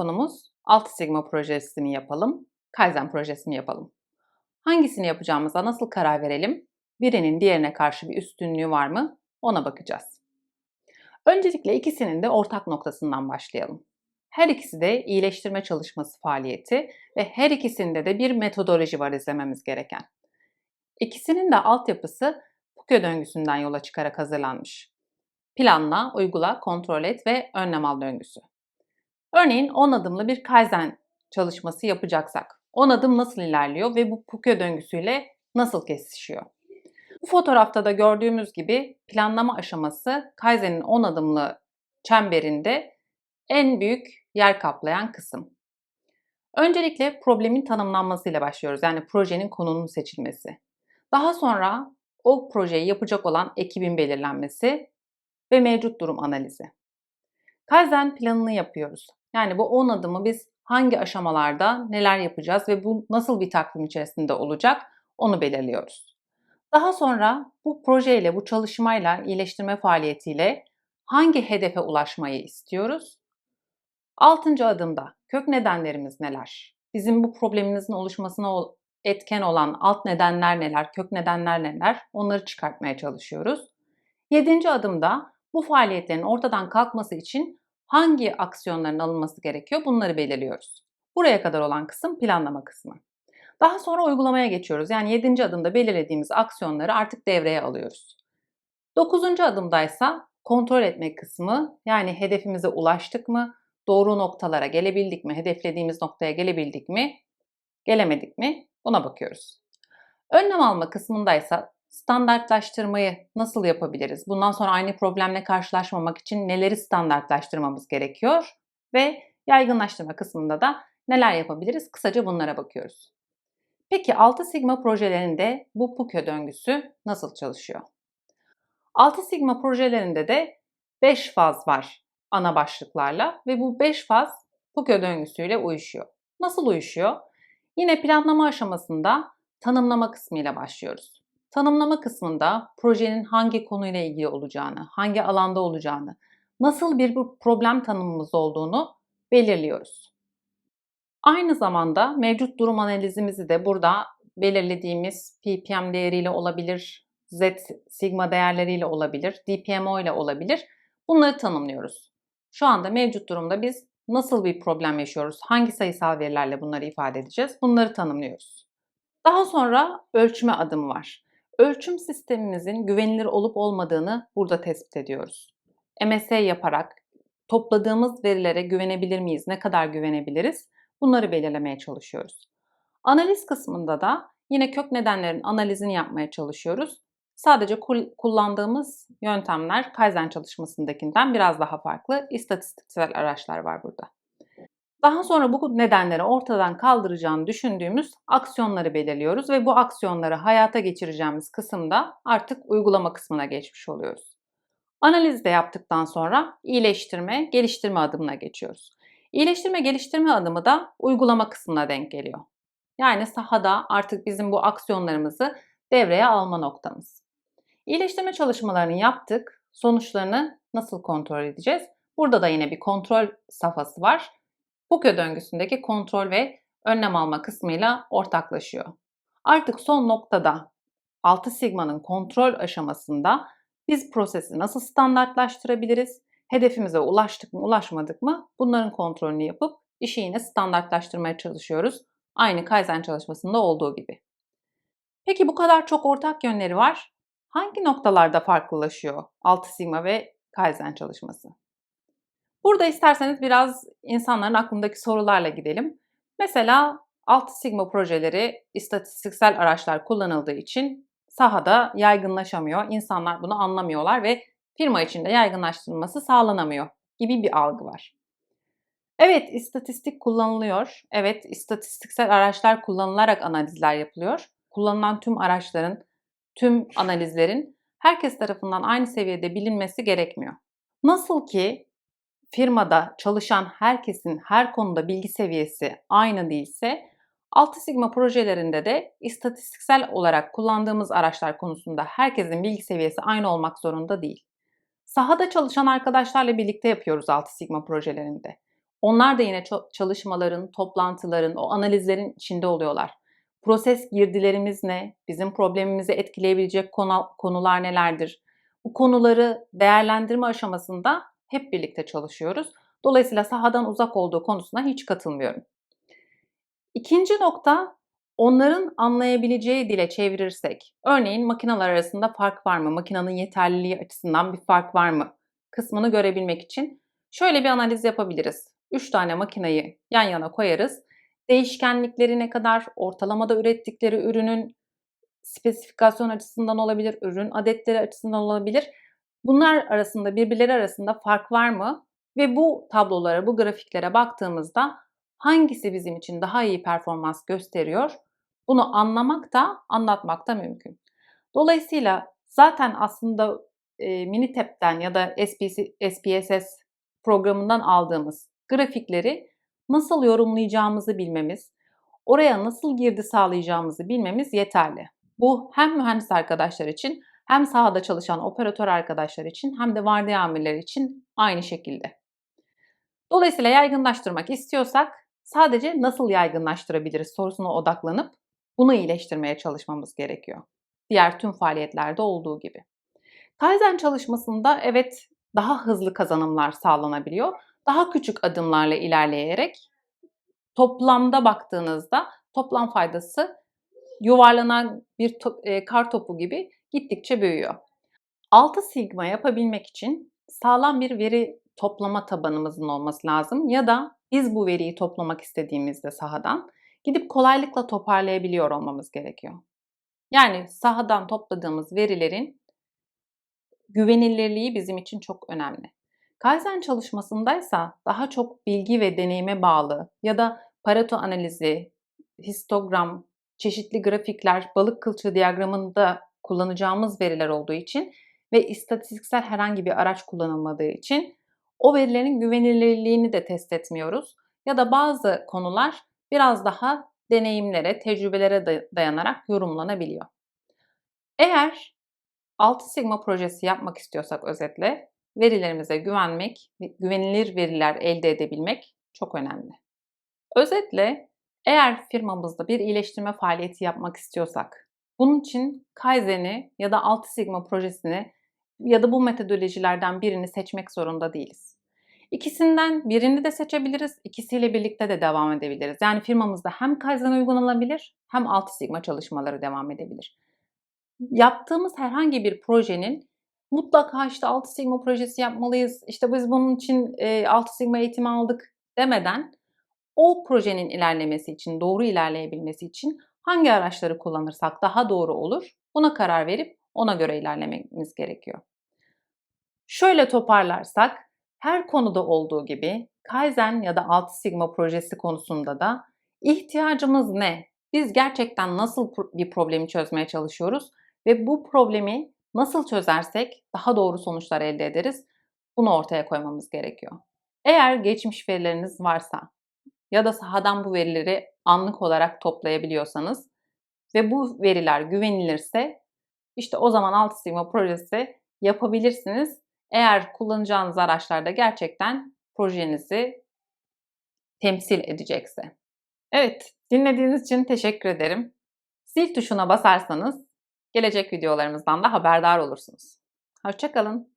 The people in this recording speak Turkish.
konumuz 6 Sigma projesini yapalım, Kaizen projesini yapalım. Hangisini yapacağımıza nasıl karar verelim? Birinin diğerine karşı bir üstünlüğü var mı? Ona bakacağız. Öncelikle ikisinin de ortak noktasından başlayalım. Her ikisi de iyileştirme çalışması faaliyeti ve her ikisinde de bir metodoloji var izlememiz gereken. İkisinin de altyapısı Foucault döngüsünden yola çıkarak hazırlanmış. Planla, uygula, kontrol et ve önlem al döngüsü. Örneğin 10 adımlı bir Kaizen çalışması yapacaksak 10 adım nasıl ilerliyor ve bu Foucault döngüsüyle nasıl kesişiyor? Bu fotoğrafta da gördüğümüz gibi planlama aşaması Kaizen'in 10 adımlı çemberinde en büyük yer kaplayan kısım. Öncelikle problemin tanımlanmasıyla başlıyoruz. Yani projenin konunun seçilmesi. Daha sonra o projeyi yapacak olan ekibin belirlenmesi ve mevcut durum analizi. Kaizen planını yapıyoruz. Yani bu 10 adımı biz hangi aşamalarda neler yapacağız ve bu nasıl bir takvim içerisinde olacak onu belirliyoruz. Daha sonra bu projeyle, bu çalışmayla, iyileştirme faaliyetiyle hangi hedefe ulaşmayı istiyoruz? Altıncı adımda kök nedenlerimiz neler? Bizim bu problemimizin oluşmasına etken olan alt nedenler neler, kök nedenler neler? Onları çıkartmaya çalışıyoruz. Yedinci adımda bu faaliyetlerin ortadan kalkması için hangi aksiyonların alınması gerekiyor bunları belirliyoruz. Buraya kadar olan kısım planlama kısmı. Daha sonra uygulamaya geçiyoruz. Yani 7. adımda belirlediğimiz aksiyonları artık devreye alıyoruz. 9. adımdaysa kontrol etme kısmı yani hedefimize ulaştık mı, doğru noktalara gelebildik mi, hedeflediğimiz noktaya gelebildik mi, gelemedik mi buna bakıyoruz. Önlem alma kısmındaysa standartlaştırmayı nasıl yapabiliriz? Bundan sonra aynı problemle karşılaşmamak için neleri standartlaştırmamız gerekiyor? Ve yaygınlaştırma kısmında da neler yapabiliriz? Kısaca bunlara bakıyoruz. Peki 6 Sigma projelerinde bu PUKÖ döngüsü nasıl çalışıyor? 6 Sigma projelerinde de 5 faz var ana başlıklarla ve bu 5 faz PUKÖ döngüsüyle uyuşuyor. Nasıl uyuşuyor? Yine planlama aşamasında tanımlama kısmıyla başlıyoruz. Tanımlama kısmında projenin hangi konuyla ilgili olacağını, hangi alanda olacağını, nasıl bir problem tanımımız olduğunu belirliyoruz. Aynı zamanda mevcut durum analizimizi de burada belirlediğimiz ppm değeriyle olabilir, z sigma değerleriyle olabilir, dpmo ile olabilir. Bunları tanımlıyoruz. Şu anda mevcut durumda biz nasıl bir problem yaşıyoruz, hangi sayısal verilerle bunları ifade edeceğiz bunları tanımlıyoruz. Daha sonra ölçme adımı var ölçüm sistemimizin güvenilir olup olmadığını burada tespit ediyoruz. MSA yaparak topladığımız verilere güvenebilir miyiz, ne kadar güvenebiliriz bunları belirlemeye çalışıyoruz. Analiz kısmında da yine kök nedenlerin analizini yapmaya çalışıyoruz. Sadece kullandığımız yöntemler Kaizen çalışmasındakinden biraz daha farklı. İstatistiksel araçlar var burada. Daha sonra bu nedenleri ortadan kaldıracağını düşündüğümüz aksiyonları belirliyoruz ve bu aksiyonları hayata geçireceğimiz kısımda artık uygulama kısmına geçmiş oluyoruz. Analiz de yaptıktan sonra iyileştirme, geliştirme adımına geçiyoruz. İyileştirme, geliştirme adımı da uygulama kısmına denk geliyor. Yani sahada artık bizim bu aksiyonlarımızı devreye alma noktamız. İyileştirme çalışmalarını yaptık. Sonuçlarını nasıl kontrol edeceğiz? Burada da yine bir kontrol safhası var Foucault döngüsündeki kontrol ve önlem alma kısmıyla ortaklaşıyor. Artık son noktada 6 sigmanın kontrol aşamasında biz prosesi nasıl standartlaştırabiliriz? Hedefimize ulaştık mı, ulaşmadık mı? Bunların kontrolünü yapıp işi yine standartlaştırmaya çalışıyoruz. Aynı Kaizen çalışmasında olduğu gibi. Peki bu kadar çok ortak yönleri var. Hangi noktalarda farklılaşıyor 6 sigma ve Kaizen çalışması? Burada isterseniz biraz insanların aklındaki sorularla gidelim. Mesela 6 sigma projeleri istatistiksel araçlar kullanıldığı için sahada yaygınlaşamıyor. İnsanlar bunu anlamıyorlar ve firma içinde yaygınlaştırılması sağlanamıyor gibi bir algı var. Evet, istatistik kullanılıyor. Evet, istatistiksel araçlar kullanılarak analizler yapılıyor. Kullanılan tüm araçların, tüm analizlerin herkes tarafından aynı seviyede bilinmesi gerekmiyor. Nasıl ki firmada çalışan herkesin her konuda bilgi seviyesi aynı değilse, 6 Sigma projelerinde de istatistiksel olarak kullandığımız araçlar konusunda herkesin bilgi seviyesi aynı olmak zorunda değil. Sahada çalışan arkadaşlarla birlikte yapıyoruz 6 Sigma projelerinde. Onlar da yine çalışmaların, toplantıların, o analizlerin içinde oluyorlar. Proses girdilerimiz ne? Bizim problemimizi etkileyebilecek konu, konular nelerdir? Bu konuları değerlendirme aşamasında hep birlikte çalışıyoruz. Dolayısıyla sahadan uzak olduğu konusuna hiç katılmıyorum. İkinci nokta onların anlayabileceği dile çevirirsek, örneğin makineler arasında fark var mı, makinenin yeterliliği açısından bir fark var mı kısmını görebilmek için şöyle bir analiz yapabiliriz. 3 tane makineyi yan yana koyarız. Değişkenlikleri ne kadar, ortalamada ürettikleri ürünün spesifikasyon açısından olabilir, ürün adetleri açısından olabilir. Bunlar arasında, birbirleri arasında fark var mı? Ve bu tablolara, bu grafiklere baktığımızda hangisi bizim için daha iyi performans gösteriyor? Bunu anlamak da, anlatmak da mümkün. Dolayısıyla zaten aslında e, Minitap'ten ya da SPC, SPSS programından aldığımız grafikleri nasıl yorumlayacağımızı bilmemiz, oraya nasıl girdi sağlayacağımızı bilmemiz yeterli. Bu hem mühendis arkadaşlar için hem sahada çalışan operatör arkadaşlar için hem de vardiya amirleri için aynı şekilde. Dolayısıyla yaygınlaştırmak istiyorsak sadece nasıl yaygınlaştırabiliriz sorusuna odaklanıp bunu iyileştirmeye çalışmamız gerekiyor. Diğer tüm faaliyetlerde olduğu gibi. Kaizen çalışmasında evet daha hızlı kazanımlar sağlanabiliyor. Daha küçük adımlarla ilerleyerek toplamda baktığınızda toplam faydası yuvarlanan bir to- e, kar topu gibi gittikçe büyüyor. 6 sigma yapabilmek için sağlam bir veri toplama tabanımızın olması lazım ya da biz bu veriyi toplamak istediğimizde sahadan gidip kolaylıkla toparlayabiliyor olmamız gerekiyor. Yani sahadan topladığımız verilerin güvenilirliği bizim için çok önemli. Kaizen çalışmasındaysa daha çok bilgi ve deneyime bağlı ya da Pareto analizi, histogram, çeşitli grafikler, balık kılçığı diyagramında kullanacağımız veriler olduğu için ve istatistiksel herhangi bir araç kullanılmadığı için o verilerin güvenilirliğini de test etmiyoruz. Ya da bazı konular biraz daha deneyimlere, tecrübelere dayanarak yorumlanabiliyor. Eğer 6 Sigma projesi yapmak istiyorsak özetle verilerimize güvenmek, güvenilir veriler elde edebilmek çok önemli. Özetle eğer firmamızda bir iyileştirme faaliyeti yapmak istiyorsak bunun için Kaizen'i ya da 6 Sigma projesini ya da bu metodolojilerden birini seçmek zorunda değiliz. İkisinden birini de seçebiliriz, ikisiyle birlikte de devam edebiliriz. Yani firmamızda hem Kaizen uygulanabilir hem 6 Sigma çalışmaları devam edebilir. Yaptığımız herhangi bir projenin mutlaka işte 6 Sigma projesi yapmalıyız, işte biz bunun için 6 Sigma eğitimi aldık demeden o projenin ilerlemesi için, doğru ilerleyebilmesi için hangi araçları kullanırsak daha doğru olur buna karar verip ona göre ilerlememiz gerekiyor. Şöyle toparlarsak her konuda olduğu gibi Kaizen ya da 6 Sigma projesi konusunda da ihtiyacımız ne? Biz gerçekten nasıl bir problemi çözmeye çalışıyoruz ve bu problemi nasıl çözersek daha doğru sonuçlar elde ederiz? Bunu ortaya koymamız gerekiyor. Eğer geçmiş verileriniz varsa ya da sahadan bu verileri anlık olarak toplayabiliyorsanız ve bu veriler güvenilirse işte o zaman 6 Sigma projesi yapabilirsiniz. Eğer kullanacağınız araçlarda gerçekten projenizi temsil edecekse. Evet, dinlediğiniz için teşekkür ederim. Zil tuşuna basarsanız gelecek videolarımızdan da haberdar olursunuz. Hoşçakalın.